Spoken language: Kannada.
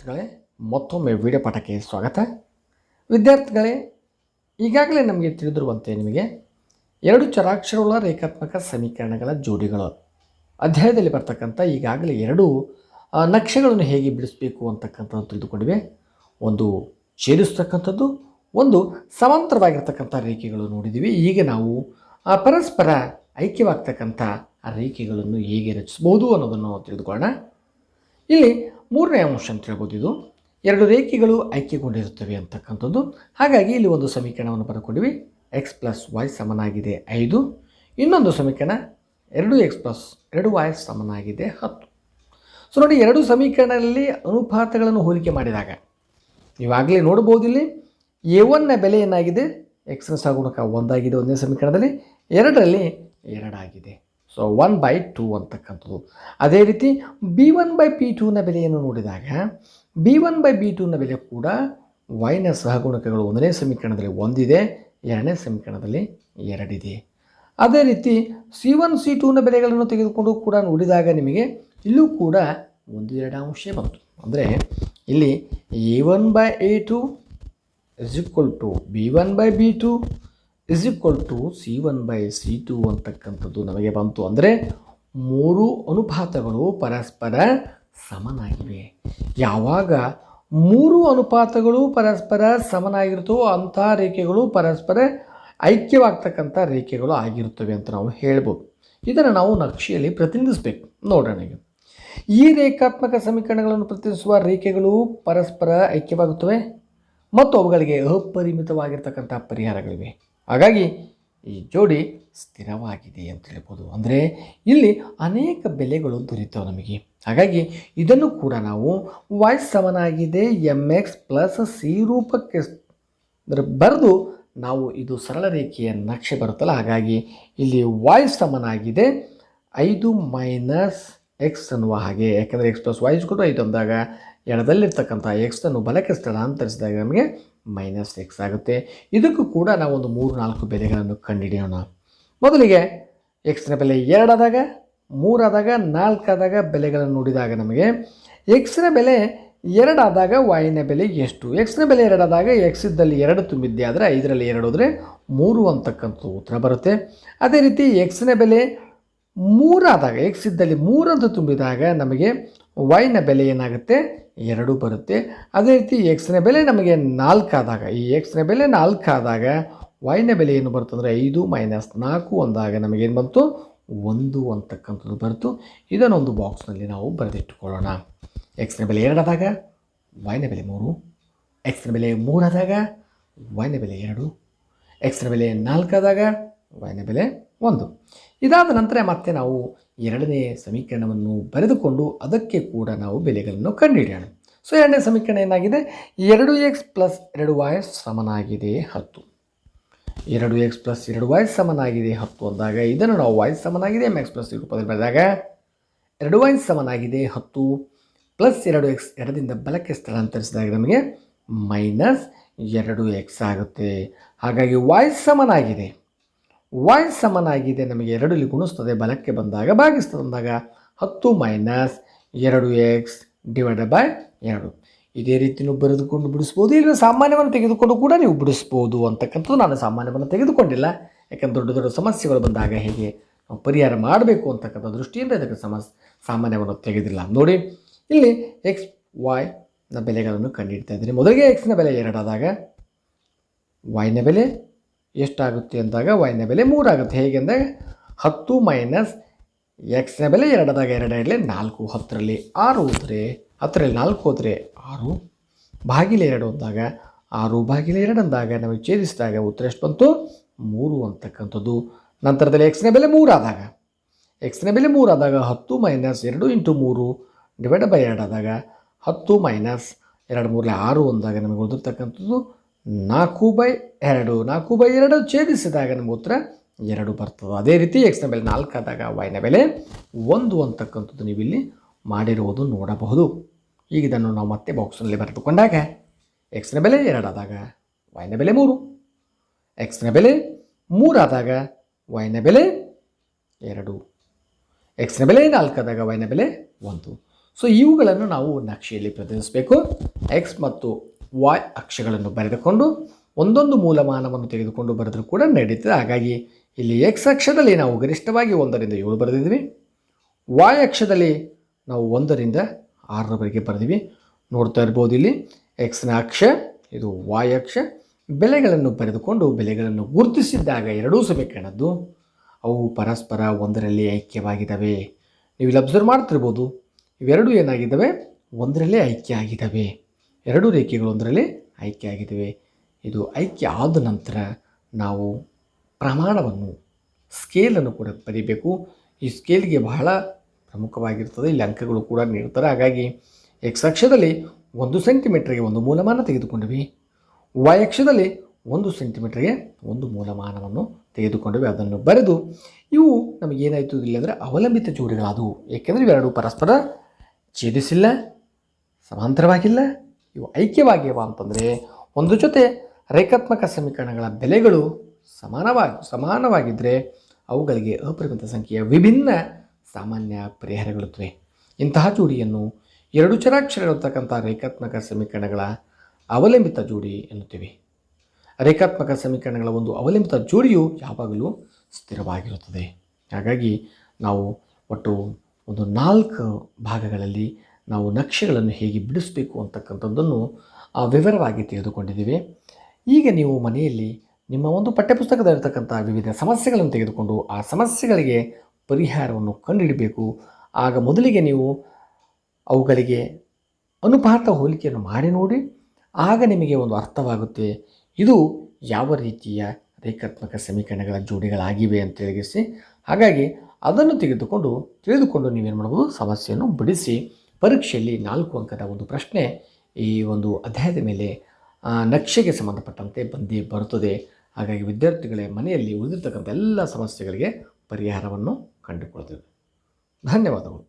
ವಿದ್ಯಾರ್ಥಿಗಳೇ, ಮತ್ತೊಮ್ಮೆ ವಿಡಿಯೋ ಪಾಠಕ್ಕೆ ಸ್ವಾಗತ. ವಿದ್ಯಾರ್ಥಿಗಳೇ, ಈಗಾಗಲೇ ನಮಗೆ ತಿಳಿದಿರುವಂತೆ ನಿಮಗೆ ಎರಡು ಚರಾಕ್ಷರಗಳ ರೇಖಾತ್ಮಕ ಸಮೀಕರಣಗಳ ಜೋಡಿಗಳು. ಅಧ್ಯಾಯದಲ್ಲಿ ಬರ್ತಕ್ಕಂಥ ಈಗಾಗಲೇ ಎರಡು ನಕ್ಷೆಗಳನ್ನು ಹೇಗೆ ಬಿಡಿಸಬೇಕು ಅಂತಕ್ಕಂಥದ್ದು ತಿಳಿದುಕೊಂಡಿವೆ. ಒಂದು ಛೇದಿಸ್ತಕ್ಕಂಥದ್ದು, ಒಂದು ಸಮಾಂತರವಾಗಿರ್ತಕ್ಕಂಥ ರೇಖೆಗಳು ನೋಡಿದ್ದೀವಿ. ಈಗ ನಾವು ಪರಸ್ಪರ ಐಕ್ಯವಾಗ್ತಕ್ಕಂಥ ರೇಖೆಗಳನ್ನು ಹೇಗೆ ರಚಿಸ್ಬೋದು ಅನ್ನೋದನ್ನು ತಿಳಿದುಕೊಳ್ಳೋಣ. ಇಲ್ಲಿ ಮೂರನೇ ಅಂಶ ಅಂತ ಹೇಳ್ಬೋದು ಇದು. ಎರಡು ರೇಖೆಗಳು ಐಕ್ಯಗೊಂಡಿರುತ್ತವೆ ಅಂತಕ್ಕಂಥದ್ದು. ಹಾಗಾಗಿ ಇಲ್ಲಿ ಒಂದು ಸಮೀಕರಣವನ್ನು ಬರೆದುಕೊಂಡಿವಿ ಎಕ್ಸ್ ಪ್ಲಸ್ ವೈ ಸಮನಾಗಿದೆ ಐದು. ಇನ್ನೊಂದು ಸಮೀಕರಣ ಎರಡು ಎಕ್ಸ್ ಪ್ಲಸ್ ಎರಡು ವೈ ಸಮನಾಗಿದೆ ಹತ್ತು. ಸೊ ನೋಡಿ ಎರಡು ಸಮೀಕರಣದಲ್ಲಿ ಅನುಪಾತಗಳನ್ನು ಹೋಲಿಕೆ ಮಾಡಿದಾಗ, ನೀವಾಗಲೇ ನೋಡ್ಬೋದು ಇಲ್ಲಿ. ಎ ಒನ್ನ ಬೆಲೆ ಏನಾಗಿದೆ? ಎಕ್ಸ್ನ ಸಗುಣಕ ಒಂದಾಗಿದೆ ಒಂದನೇ ಸಮೀಕರಣದಲ್ಲಿ. ಎರಡರಲ್ಲಿ ಎರಡಾಗಿದೆ. ಸೊ ಒನ್ ಬೈ ಟೂ ಅಂತಕ್ಕಂಥದ್ದು. ಅದೇ ರೀತಿ ಬಿ ಒನ್ ಬೈ ಪಿ ಟೂನ ಬೆಲೆಯನ್ನು ನೋಡಿದಾಗ ಬಿ ಒನ್ ಬೈ ಬಿ ಟೂನ ಬೆಲೆ ಕೂಡ ವೈನ ಸಹಗುಣಕಗಳು ಒಂದನೇ ಸಮೀಕರಣದಲ್ಲಿ ಒಂದಿದೆ, ಎರಡನೇ ಸಮೀಕರಣದಲ್ಲಿ ಎರಡಿದೆ. ಅದೇ ರೀತಿ ಸಿ ಒನ್ ಸಿ ಟೂನ ಬೆಲೆಗಳನ್ನು ತೆಗೆದುಕೊಂಡು ಕೂಡ ನೋಡಿದಾಗ ನಿಮಗೆ ಇಲ್ಲೂ ಕೂಡ ಒಂದು ಎರಡು ಅಂಶ ಬಂತು. ಅಂದರೆ ಇಲ್ಲಿ A one by A two is equal to B one by B two is equal to C one by C two ಅಂತಕ್ಕಂಥದ್ದು ನಮಗೆ ಬಂತು ಅಂದರೆ ಮೂರು ಅನುಪಾತಗಳು ಪರಸ್ಪರ ಸಮನಾಗಿವೆ. ಯಾವಾಗ ಮೂರು ಅನುಪಾತಗಳು ಪರಸ್ಪರ ಸಮನಾಗಿರ್ತವೋ ಅಂಥ ರೇಖೆಗಳು ಪರಸ್ಪರ ಐಕ್ಯವಾಗ್ತಕ್ಕಂಥ ರೇಖೆಗಳು ಆಗಿರುತ್ತವೆ ಅಂತ ನಾವು ಹೇಳ್ಬೋದು. ಇದನ್ನು ನಾವು ನಕ್ಷೆಯಲ್ಲಿ ಪ್ರತಿನಿಧಿಸಬೇಕು. ನೋಡೋಣ ಈ ರೇಖಾತ್ಮಕ ಸಮೀಕರಣಗಳನ್ನು ಪ್ರತಿನಿಧಿಸುವ ರೇಖೆಗಳು ಪರಸ್ಪರ ಐಕ್ಯವಾಗುತ್ತವೆ ಮತ್ತು ಅವುಗಳಿಗೆ ಅಪರಿಮಿತವಾಗಿರ್ತಕ್ಕಂಥ ಪರಿಹಾರಗಳಿವೆ. ಹಾಗಾಗಿ ಈ ಜೋಡಿ ಸ್ಥಿರವಾಗಿದೆ ಅಂತ ಹೇಳ್ಬೋದು. ಅಂದರೆ ಇಲ್ಲಿ ಅನೇಕ ಬೆಲೆಗಳು ದೊರೀತವೆ ನಮಗೆ. ಹಾಗಾಗಿ ಇದನ್ನು ಕೂಡ ನಾವು ವಾಯ್ಸ್ ಸಮನಾಗಿದೆ ಎಂ ಎಕ್ಸ್ ಪ್ಲಸ್ ಸಿ ರೂಪಕ್ಕೆ ಬರೆದು ನಾವು ಇದು ಸರಳ ರೇಖೆಯ ನಕ್ಷೆ ಬರುತ್ತಲ್ಲ, ಹಾಗಾಗಿ ಇಲ್ಲಿ ವಾಯ್ಸ್ ಸಮನಾಗಿದೆ ಐದು ಮೈನಸ್ ಎಕ್ಸ್ ಅನ್ನುವ ಹಾಗೆ. ಯಾಕಂದರೆ ಎಕ್ಸ್ ಪ್ಲಸ್ ವಾಯ್ಸ್ ಕೂಡ ಐದು ಅಂದಾಗ ಎಡದಲ್ಲಿರ್ತಕ್ಕಂಥ ಎಕ್ಸನ್ನು ಬಲಕ್ಕೆ ಸ್ಥಳಾಂತರಿಸಿದಾಗ ನಮಗೆ ಮೈನಸ್ ಎಕ್ಸ್ ಆಗುತ್ತೆ. ಇದಕ್ಕೂ ಕೂಡ ನಾವು ಒಂದು ಮೂರು ನಾಲ್ಕು ಬೆಲೆಗಳನ್ನು ಕಂಡುಹಿಡಿಯೋಣ. ಮೊದಲಿಗೆ ಎಕ್ಸ್ನ ಬೆಲೆ ಎರಡಾದಾಗ, ಮೂರಾದಾಗ, ನಾಲ್ಕಾದಾಗ ಬೆಲೆಗಳನ್ನು ನೋಡಿದಾಗ ನಮಗೆ ಎಕ್ಸ್ನ ಬೆಲೆ ಎರಡಾದಾಗ ವಾಯಿನ ಬೆಲೆ ಎಷ್ಟು? ಎಕ್ಸ್ನ ಬೆಲೆ ಎರಡಾದಾಗ ಎಕ್ಸ್ ಇದ್ದಲ್ಲಿ ಎರಡು ತುಂಬಿದ್ದೆ, ಆದರೆ ಐದರಲ್ಲಿ ಎರಡು ಹೋದರೆ ಮೂರು ಅಂತಕ್ಕಂಥ ಉತ್ತರ ಬರುತ್ತೆ. ಅದೇ ರೀತಿ ಎಕ್ಸ್ನ ಬೆಲೆ ಮೂರಾದಾಗ ಎಕ್ಸ್ ಇದ್ದಲ್ಲಿ ಮೂರಂತ ತುಂಬಿದಾಗ ನಮಗೆ ವೈನ ಬೆಲೆ ಏನಾಗುತ್ತೆ ಎರಡು ಬರುತ್ತೆ ಅದೇ ರೀತಿ ಎಕ್ಸ್ನ ಬೆಲೆ ನಮಗೆ ನಾಲ್ಕಾದಾಗ ಈ ಎಕ್ಸ್ನ ಬೆಲೆ ನಾಲ್ಕಾದಾಗ ವೈನ ಬೆಲೆ ಏನು ಬರ್ತಂದರೆ ಐದು ಮೈನಸ್ ನಾಲ್ಕು ಅಂದಾಗ ನಮಗೇನು ಬಂತು ಒಂದು ಅಂತಕ್ಕಂಥದ್ದು ಬಂತು ಇದನ್ನೊಂದು ಬಾಕ್ಸ್ನಲ್ಲಿ ನಾವು ಬರೆದಿಟ್ಟುಕೊಳ್ಳೋಣ ಎಕ್ಸ್ನ ಬೆಲೆ ಎರಡಾದಾಗ ವೈನ ಬೆಲೆ ಮೂರು ಎಕ್ಸ್ನ ಬೆಲೆ ಮೂರಾದಾಗ ವೈನ ಬೆಲೆ ಎರಡು ಎಕ್ಸ್ನ ಬೆಲೆ ನಾಲ್ಕಾದಾಗ ವೈನ ಬೆಲೆ ಒಂದು ಇದಾದ ನಂತರ ಮತ್ತೆ ನಾವು ಎರಡನೇ ಸಮೀಕರಣವನ್ನು ಬರೆದುಕೊಂಡು ಅದಕ್ಕೆ ಕೂಡ ನಾವು ಬೆಲೆಗಳನ್ನು ಕಂಡುಹಿಡಿಯೋಣ. ಸೊ ಎರಡನೇ ಸಮೀಕರಣ ಏನಾಗಿದೆ? ಎರಡು ಎಕ್ಸ್ ಪ್ಲಸ್ ಎರಡು ವಾಯ್ ಸಮನಾಗಿದೆ ಹತ್ತು. ಎರಡು ಎಕ್ಸ್ ಪ್ಲಸ್ ಎರಡು ವಾಯ್ ಸಮನಾಗಿದೆ ಹತ್ತು ಅಂದಾಗ ಇದನ್ನು ನಾವು ವಾಯ್ ಸಮನಾಗಿದೆ ಎಂ ಎಕ್ಸ್ ಪ್ಲಸ್ ರೂಪದಲ್ಲಿ ಬರೆದಾಗ ಎರಡು ವಾಯ್ ಸಮನಾಗಿದೆ ಹತ್ತು ಪ್ಲಸ್ ಎರಡು ಎಕ್ಸ್ ಎರಡರಿಂದ ಬಲಕ್ಕೆ ಸ್ಥಳಾಂತರಿಸಿದಾಗ ನಮಗೆ ಮೈನಸ್ ಎರಡು ಎಕ್ಸ್ ಆಗುತ್ತೆ. ಹಾಗಾಗಿ ವಾಯ್ ಸಮನಾಗಿದೆ. ವೈ ಸಮನಾಗಿದೆ, ನಮಗೆ ಎರಡು ಗುಣಿಸ್ತದೆ, ಬಲಕ್ಕೆ ಬಂದಾಗ ಭಾಗಿಸ್ತದೆ ಅಂದಾಗ ಹತ್ತು ಮೈನಸ್ ಎರಡು ಎಕ್ಸ್ ಡಿವೈಡೆಡ್ ಬೈ ಎರಡು. ಇದೇ ರೀತಿ ನೀವು ಬರೆದುಕೊಂಡು ಬಿಡಿಸ್ಬೋದು ಇಲ್ಲ ಸಾಮಾನ್ಯವನ್ನು ತೆಗೆದುಕೊಂಡು ಕೂಡ ನೀವು ಬಿಡಿಸ್ಬೋದು ಅಂತಕ್ಕಂಥದ್ದು ನಾನು ಸಾಮಾನ್ಯವನ್ನು ತೆಗೆದುಕೊಂಡಿಲ್ಲ. ಯಾಕಂದ್ರೆ ದೊಡ್ಡ ದೊಡ್ಡ ಸಮಸ್ಯೆಗಳು ಬಂದಾಗ ಹೇಗೆ ಪರಿಹಾರ ಮಾಡಬೇಕು ಅಂತಕ್ಕಂಥ ದೃಷ್ಟಿಯಿಂದ ಇದಕ್ಕೆ ಸಮಸ್, ಸಾಮಾನ್ಯವನ್ನು ತೆಗೆದಿಲ್ಲ. ನೋಡಿ, ಇಲ್ಲಿ ಎಕ್ಸ್ ವೈ ನ ಬೆಲೆಗಳನ್ನು ಕಂಡುಹಿಡ್ತಾ ಇದ್ದೀನಿ. ಮೊದಲಿಗೆ ಎಕ್ಸ್ನ ಬೆಲೆ ಎರಡಾದಾಗ ವೈನ ಬೆಲೆ ಎಷ್ಟಾಗುತ್ತೆ ಅಂದಾಗ ವೈನ ಬೆಲೆ ಮೂರಾಗುತ್ತೆ. ಹೇಗೆ ಅಂದಾಗ ಹತ್ತು ಮೈನಸ್ ಎಕ್ಸ್ನ ಬೆಲೆ ಎರಡದಾಗ ಎರಡು ಇರಲಿ ನಾಲ್ಕು ಹತ್ತರಲ್ಲಿ ಆರು ಹೋದರೆ ಹತ್ತರಲ್ಲಿ ನಾಲ್ಕು ಹೋದರೆ ಆರು ಬಾಗಿಲೆ ಎರಡು ಅಂದಾಗ ಆರು ಬಾಗಿಲೆ ಎರಡು ಅಂದಾಗ ನಮಗೆ ಛೇದಿಸಿದಾಗ ಉತ್ತರ ಎಷ್ಟು ಬಂತು? ಮೂರು ಅಂತಕ್ಕಂಥದ್ದು. ನಂತರದಲ್ಲಿ ಎಕ್ಸ್ನ ಬೆಲೆ ಮೂರಾದಾಗ. ಎಕ್ಸ್ನ ಬೆಲೆ ಮೂರಾದಾಗ ಹತ್ತು ಮೈನಸ್ ಎರಡು ಇಂಟು ಮೂರು ಡಿವೈಡ್ ಬೈ ಎರಡಾದಾಗ ಹತ್ತು ಮೈನಸ್ ಎರಡು ಮೂರಲೆ ಆರು ಅಂದಾಗ ನಮಗೆ ಉಳಿದಿರ್ತಕ್ಕಂಥದ್ದು ನಾಲ್ಕು ಬೈ ಎರಡು, ನಾಲ್ಕು ಬೈ ಎರಡು ಛೇದಿಸಿದಾಗ ನಮ್ಮ ಉತ್ತರ ಎರಡು ಬರ್ತದೆ. ಅದೇ ರೀತಿ ಎಕ್ಸ್ನ ಬೆಲೆ ನಾಲ್ಕಾದಾಗ ವೈನ ಬೆಲೆ ಒಂದು ಅಂತಕ್ಕಂಥದ್ದು ನೀವು ಇಲ್ಲಿ ಮಾಡಿರುವುದು ನೋಡಬಹುದು. ಈಗ ಇದನ್ನು ನಾವು ಮತ್ತೆ ಬಾಕ್ಸ್ನಲ್ಲಿ ಬರೆದುಕೊಂಡಾಗ ಎಕ್ಸ್ನ ಬೆಲೆ ಎರಡಾದಾಗ ವೈನ ಬೆಲೆ ಮೂರು. ಎಕ್ಸ್ನ ಬೆಲೆ ಮೂರಾದಾಗ ವೈನ ಬೆಲೆ ಎರಡು. ಎಕ್ಸ್ನ ಬೆಲೆ ನಾಲ್ಕಾದಾಗ ವೈನ ಬೆಲೆ ಒಂದು. ಸೊ ಇವುಗಳನ್ನು ನಾವು ನಕ್ಷೆಯಲ್ಲಿ ಪ್ರತಿನಿಧಿಸಬೇಕು. ಎಕ್ಸ್ ಮತ್ತು ವಾಯ್ ಅಕ್ಷಗಳನ್ನು ಬರೆದುಕೊಂಡು ಒಂದೊಂದು ಮೂಲಮಾನವನ್ನು ತೆಗೆದುಕೊಂಡು ಬರೆದರೂ ಕೂಡ ನಡೀತದೆ. ಹಾಗಾಗಿ ಇಲ್ಲಿ ಎಕ್ಸ್ ಅಕ್ಷದಲ್ಲಿ ನಾವು ಗರಿಷ್ಠವಾಗಿ ಒಂದರಿಂದ ಏಳು ಬರೆದಿದ್ದೀವಿ. ವಾಯ್ ಅಕ್ಷದಲ್ಲಿ ನಾವು ಒಂದರಿಂದ ಆರರವರೆಗೆ ಬರೆದಿವಿ. ನೋಡ್ತಾ ಇರ್ಬೋದು ಇಲ್ಲಿ ಎಕ್ಸ್ನ ಅಕ್ಷ, ಇದು ವಾಯ್ ಅಕ್ಷ. ಬೆಲೆಗಳನ್ನು ಬರೆದುಕೊಂಡು ಬೆಲೆಗಳನ್ನು ಗುರುತಿಸಿದ್ದಾಗ ಎರಡೂ ಸಮೀಕರಣದ್ದು ಅವು ಪರಸ್ಪರ ಒಂದರಲ್ಲಿ ಐಕ್ಯವಾಗಿದ್ದಾವೆ. ನೀವು ಇಲ್ಲಿ ಅಬ್ಸರ್ವ್ ಮಾಡ್ತಿರ್ಬೋದು. ಇವೆರಡೂ ಏನಾಗಿದ್ದಾವೆ? ಒಂದರಲ್ಲೇ ಐಕ್ಯ ಆಗಿದ್ದಾವೆ. ಎರಡೂ ರೇಖೆಗಳು ಒಂದರಲ್ಲಿ ಆಗಿದ್ದಾವೆ. ಇದು ಐಕ್ಯ ಆದ ನಂತರ ನಾವು ಪ್ರಮಾಣವನ್ನು ಸ್ಕೇಲನ್ನು ಕೂಡ ಬರೀಬೇಕು. ಈ ಸ್ಕೇಲ್ಗೆ ಬಹಳ ಪ್ರಮುಖವಾಗಿರ್ತದೆ. ಇಲ್ಲಿ ಅಂಕಗಳು ಕೂಡ ನೀಡ್ತಾರೆ ಹಾಗಾಗಿ ಎಕ್ಸ್ ಅಕ್ಷದಲ್ಲಿ ಒಂದು ಸೆಂಟಿಮೀಟ್ರಿಗೆ ಒಂದು ಮೂಲಮಾನ ತೆಗೆದುಕೊಂಡಿವಿ. ವೈ ಅಕ್ಷದಲ್ಲಿ ಒಂದು ಸೆಂಟಿಮೀಟ್ರಿಗೆ ಒಂದು ಮೂಲಮಾನವನ್ನು ತೆಗೆದುಕೊಂಡಿವೆ. ಅದನ್ನು ಬರೆದು ಇವು ನಮಗೇನಾಯಿತು ಇಲ್ಲಿ ಅಂದರೆ ಅವಲಂಬಿತ ಜೋಡಿಗಳಾದವು. ಏಕೆಂದರೆ ಇವೆರಡೂ ಪರಸ್ಪರ ಛೇದಿಸಿಲ್ಲ, ಸಮಾಂತರವಾಗಿಲ್ಲ. ಇವು ಐಕ್ಯವಾಗಿವೆ ಅಂತಂದರೆ ಒಂದು ಜೊತೆ ರೇಖಾತ್ಮಕ ಸಮೀಕರಣಗಳ ಬೆಲೆಗಳು ಸಮಾನವಾಗಿ ಸಮಾನವಾಗಿದ್ದರೆ ಅವುಗಳಿಗೆ ಅಪರಿಮಿತ ಸಂಖ್ಯೆಯ ವಿಭಿನ್ನ ಸಾಮಾನ್ಯ ಪರಿಹಾರಗಳಿರುತ್ತವೆ. ಇಂತಹ ಜೋಡಿಯನ್ನು ಎರಡು ಚರಾಕ್ಷರಗಳಿರ್ತಕ್ಕಂಥ ರೇಖಾತ್ಮಕ ಸಮೀಕರಣಗಳ ಅವಲಂಬಿತ ಜೋಡಿ ಎನ್ನುತ್ತೇವೆ. ರೇಖಾತ್ಮಕ ಸಮೀಕರಣಗಳ ಒಂದು ಅವಲಂಬಿತ ಜೋಡಿಯು ಯಾವಾಗಲೂ ಸ್ಥಿರವಾಗಿರುತ್ತದೆ. ಹಾಗಾಗಿ ನಾವು ಒಟ್ಟು ಒಂದು ನಾಲ್ಕು ಭಾಗಗಳಲ್ಲಿ ನಾವು ನಕ್ಷೆಗಳನ್ನು ಹೇಗೆ ಬಿಡಿಸಬೇಕು ಅಂತಕ್ಕಂಥದ್ದನ್ನು ವಿವರವಾಗಿ ತಿಳಿದುಕೊಂಡಿದ್ದೀವಿ ಈಗ ನೀವು ಮನೆಯಲ್ಲಿ ನಿಮ್ಮ ಒಂದು ಪಠ್ಯಪುಸ್ತಕದಲ್ಲಿರ್ತಕ್ಕಂಥ ವಿವಿಧ ಸಮಸ್ಯೆಗಳನ್ನು ತೆಗೆದುಕೊಂಡು ಆ ಸಮಸ್ಯೆಗಳಿಗೆ ಪರಿಹಾರವನ್ನು ಕಂಡುಹಿಡಬೇಕು. ಆಗ ಮೊದಲಿಗೆ ನೀವು ಅವುಗಳಿಗೆ ಅನುಪಾತ ಹೋಲಿಕೆಯನ್ನು ಮಾಡಿ ನೋಡಿ, ಆಗ ನಿಮಗೆ ಒಂದು ಅರ್ಥವಾಗುತ್ತೆ, ಇದು ಯಾವ ರೀತಿಯ ರೇಖಾತ್ಮಕ ಸಮೀಕರಣಗಳ ಜೋಡಿಗಳಾಗಿವೆ ಅಂತ ತಿಳಿಸಿ ಹಾಗಾಗಿ ಅದನ್ನು ತೆಗೆದುಕೊಂಡು, ತಿಳಿದುಕೊಂಡು ನೀವೇನು ಮಾಡ್ಬೋದು ಸಮಸ್ಯೆಯನ್ನು ಬಿಡಿಸಿ ಪರೀಕ್ಷೆಯಲ್ಲಿ ನಾಲ್ಕು ಅಂಕದ ಒಂದು ಪ್ರಶ್ನೆ ಈ ಒಂದು ಅಧ್ಯಾಯದ ಮೇಲೆ ನಕ್ಷೆಗೆ ಸಂಬಂಧಪಟ್ಟಂತೆ ಬಂದಿ ಬರುತ್ತದೆ. ಹಾಗಾಗಿ ವಿದ್ಯಾರ್ಥಿಗಳೇ ಮನೆಯಲ್ಲಿ ಉಳಿದಿರ್ತಕ್ಕಂಥ ಎಲ್ಲ ಸಮಸ್ಯೆಗಳಿಗೆ ಪರಿಹಾರವನ್ನು ಕಂಡುಕೊಳ್ತೇವೆ ಧನ್ಯವಾದಗಳು.